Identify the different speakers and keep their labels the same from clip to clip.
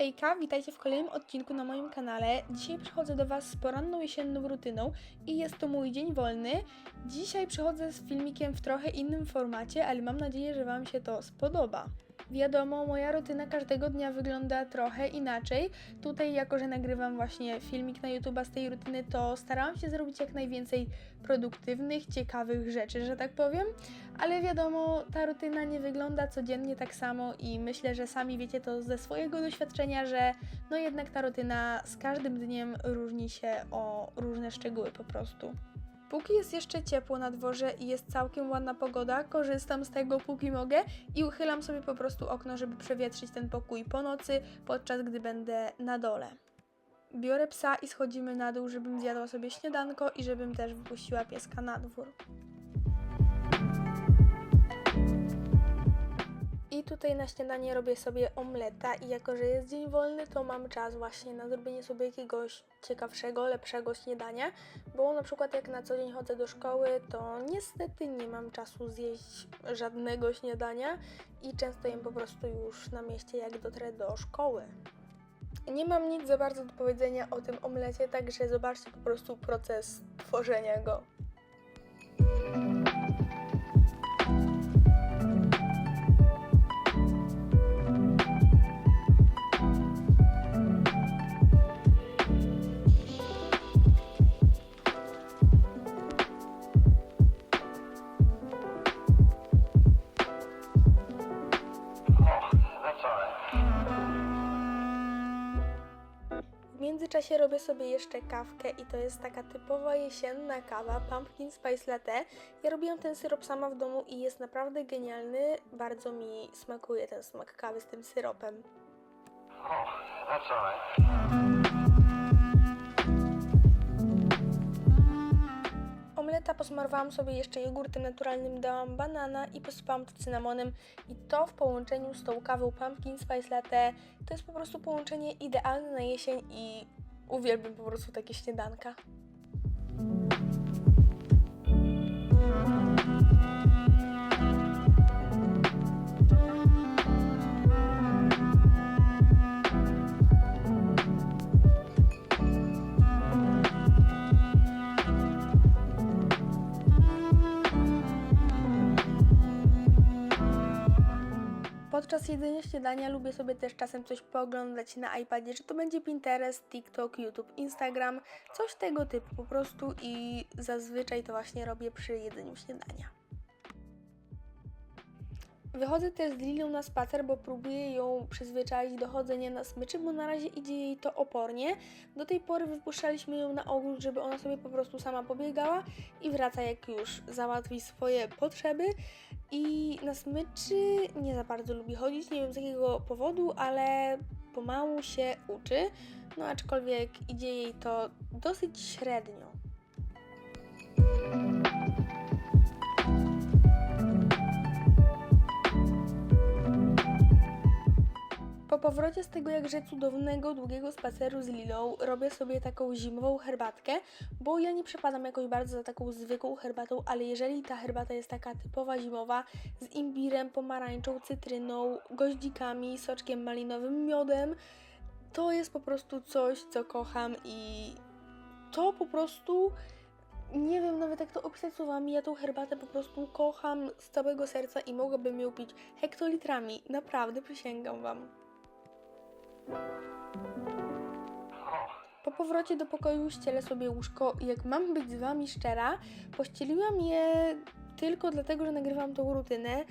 Speaker 1: Hejka, witajcie w kolejnym odcinku na moim kanale. Dzisiaj przychodzę do Was z poranną jesienną rutyną i jest to mój dzień wolny. Dzisiaj przychodzę z filmikiem w trochę innym formacie, ale mam nadzieję, że Wam się to spodoba. Wiadomo, moja rutyna każdego dnia wygląda trochę inaczej. Tutaj, jako że nagrywam właśnie filmik na YouTube z tej rutyny, to starałam się zrobić jak najwięcej produktywnych, ciekawych rzeczy, że tak powiem. Ale wiadomo, ta rutyna nie wygląda codziennie tak samo i myślę, że sami wiecie to ze swojego doświadczenia, że no jednak ta rutyna z każdym dniem różni się o różne szczegóły po prostu. Póki jest jeszcze ciepło na dworze i jest całkiem ładna pogoda, korzystam z tego póki mogę i uchylam sobie po prostu okno, żeby przewietrzyć ten pokój po nocy, podczas gdy będę na dole. Biorę psa i schodzimy na dół, żebym zjadła sobie śniadanko i żebym też wypuściła pieska na dwór. Tutaj na śniadanie robię sobie omleta i jako, że jest dzień wolny, to mam czas właśnie na zrobienie sobie jakiegoś ciekawszego, lepszego śniadania, bo na przykład jak na co dzień chodzę do szkoły, to niestety nie mam czasu zjeść żadnego śniadania i często jem po prostu już na mieście, jak dotrę do szkoły. Nie mam nic za bardzo do powiedzenia o tym omlecie, także zobaczcie po prostu proces tworzenia go. W międzyczasie robię sobie jeszcze kawkę i to jest taka typowa jesienna kawa, pumpkin spice latte. Ja robiłam ten syrop sama w domu i jest naprawdę genialny. Bardzo mi smakuje ten smak kawy z tym syropem.
Speaker 2: Oh, that's all right.
Speaker 1: Omleta posmarowałam sobie jeszcze jogurtem naturalnym, dałam banana i posypałam to cynamonem i to w połączeniu z tą kawą pumpkin spice latte to jest po prostu połączenie idealne na jesień i uwielbiam po prostu takie śniadanka. Podczas jedzenia śniadania lubię sobie też czasem coś pooglądać na iPadzie, czy to będzie Pinterest, TikTok, YouTube, Instagram, coś tego typu po prostu i zazwyczaj to właśnie robię przy jedzeniu śniadania. Wychodzę też z Lilą na spacer, bo próbuję ją przyzwyczaić do chodzenia na smyczy, bo na razie idzie jej to opornie. Do tej pory wypuszczaliśmy ją na ogród, żeby ona sobie po prostu sama pobiegała i wraca jak już załatwi swoje potrzeby. I na smyczy nie za bardzo lubi chodzić, nie wiem z jakiego powodu, ale pomału się uczy. No aczkolwiek idzie jej to dosyć średnio. Po powrocie z tego jakże cudownego, długiego spaceru z Lilą robię sobie taką zimową herbatkę, bo ja nie przepadam jakoś bardzo za taką zwykłą herbatą, ale jeżeli ta herbata jest taka typowa zimowa z imbirem, pomarańczą, cytryną, goździkami, soczkiem malinowym, miodem, to jest po prostu coś, co kocham i to po prostu nie wiem nawet jak to opisać słowami, ja tą herbatę po prostu kocham z całego serca i mogłabym ją pić hektolitrami, naprawdę przysięgam Wam. Po powrocie do pokoju ścielę sobie łóżko i jak mam być z Wami szczera, pościeliłam je tylko dlatego, że nagrywam tą rutynę.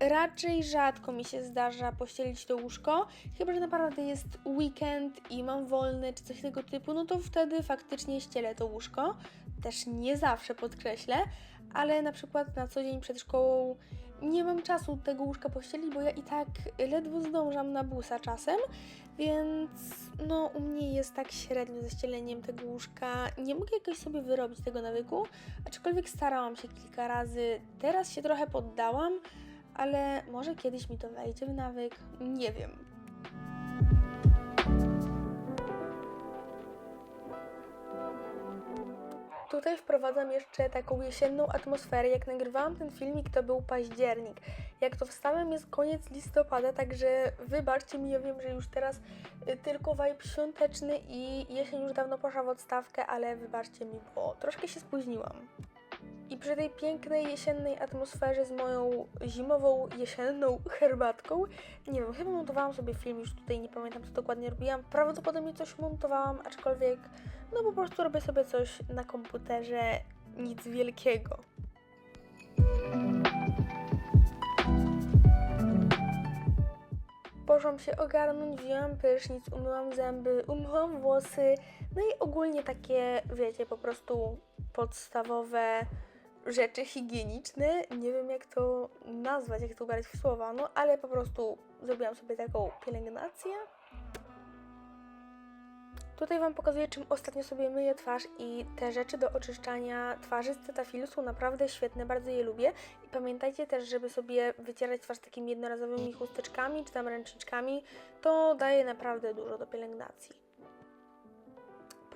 Speaker 1: Raczej rzadko mi się zdarza pościelić to łóżko, chyba że naprawdę jest weekend i mam wolny czy coś tego typu, no to wtedy faktycznie ścielę to łóżko. Też nie zawsze podkreślę, ale na przykład na co dzień przed szkołą nie mam czasu tego łóżka pościelić, bo ja i tak ledwo zdążam na busa czasem, więc no u mnie jest tak średnio ze ścieleniem tego łóżka. Nie mogę jakoś sobie wyrobić tego nawyku, aczkolwiek starałam się kilka razy. Teraz się trochę poddałam, ale może kiedyś mi to wejdzie w nawyk. Nie wiem. Tutaj wprowadzam jeszcze taką jesienną atmosferę. Jak nagrywałam ten filmik, to był październik. Jak to wstałem, jest koniec listopada, także wybaczcie mi, ja wiem, że już teraz y, tylko vibe świąteczny i jesień już dawno poszła w odstawkę, ale wybaczcie mi, bo troszkę się spóźniłam. I przy tej pięknej jesiennej atmosferze z moją zimową, jesienną herbatką, nie wiem, chyba montowałam sobie film, już tutaj nie pamiętam co dokładnie robiłam. Prawdopodobnie coś montowałam, aczkolwiek no po prostu robię sobie coś na komputerze, nic wielkiego. Poszłam się ogarnąć, wzięłam prysznic, umyłam zęby, umyłam włosy, no i ogólnie takie, wiecie, po prostu podstawowe rzeczy higieniczne. Nie wiem jak to nazwać, jak to ubrać w słowa, no ale po prostu zrobiłam sobie taką pielęgnację. Tutaj Wam pokazuję, czym ostatnio sobie myję twarz i te rzeczy do oczyszczania twarzy z Cetafilu są naprawdę świetne, bardzo je lubię. I pamiętajcie też, żeby sobie wycierać twarz takimi jednorazowymi chusteczkami czy tam ręczniczkami, to daje naprawdę dużo do pielęgnacji.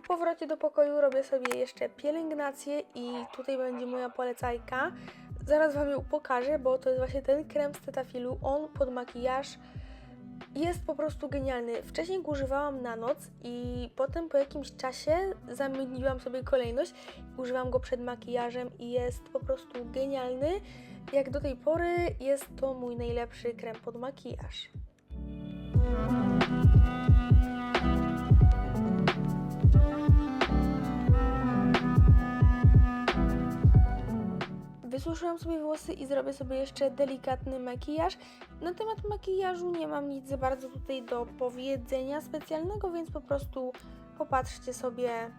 Speaker 1: Po powrocie do pokoju robię sobie jeszcze pielęgnację i tutaj będzie moja polecajka. Zaraz Wam ją pokażę, bo to jest właśnie ten krem z Cetafilu, on pod makijaż jest po prostu genialny. Wcześniej go używałam na noc i potem po jakimś czasie zamieniłam sobie kolejność. Używam go przed makijażem i jest po prostu genialny. Jak do tej pory jest to mój najlepszy krem pod makijaż. Wysuszyłam sobie włosy i zrobię sobie jeszcze delikatny makijaż. Na temat makijażu nie mam nic za bardzo tutaj do powiedzenia specjalnego, więc po prostu popatrzcie sobie,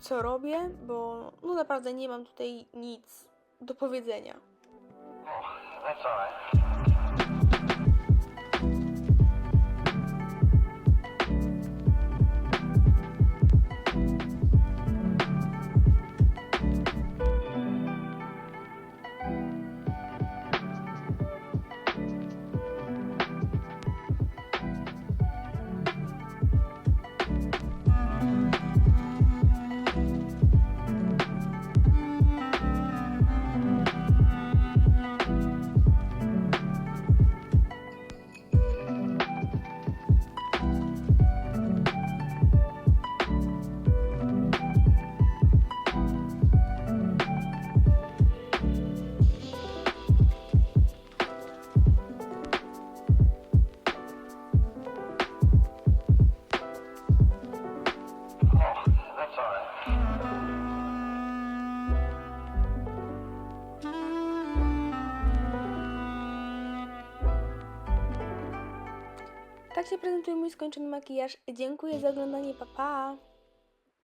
Speaker 1: co robię, bo no naprawdę nie mam tutaj nic do powiedzenia.
Speaker 2: That's
Speaker 1: Tak się prezentuje mój skończony makijaż. Dziękuję za oglądanie, pa pa!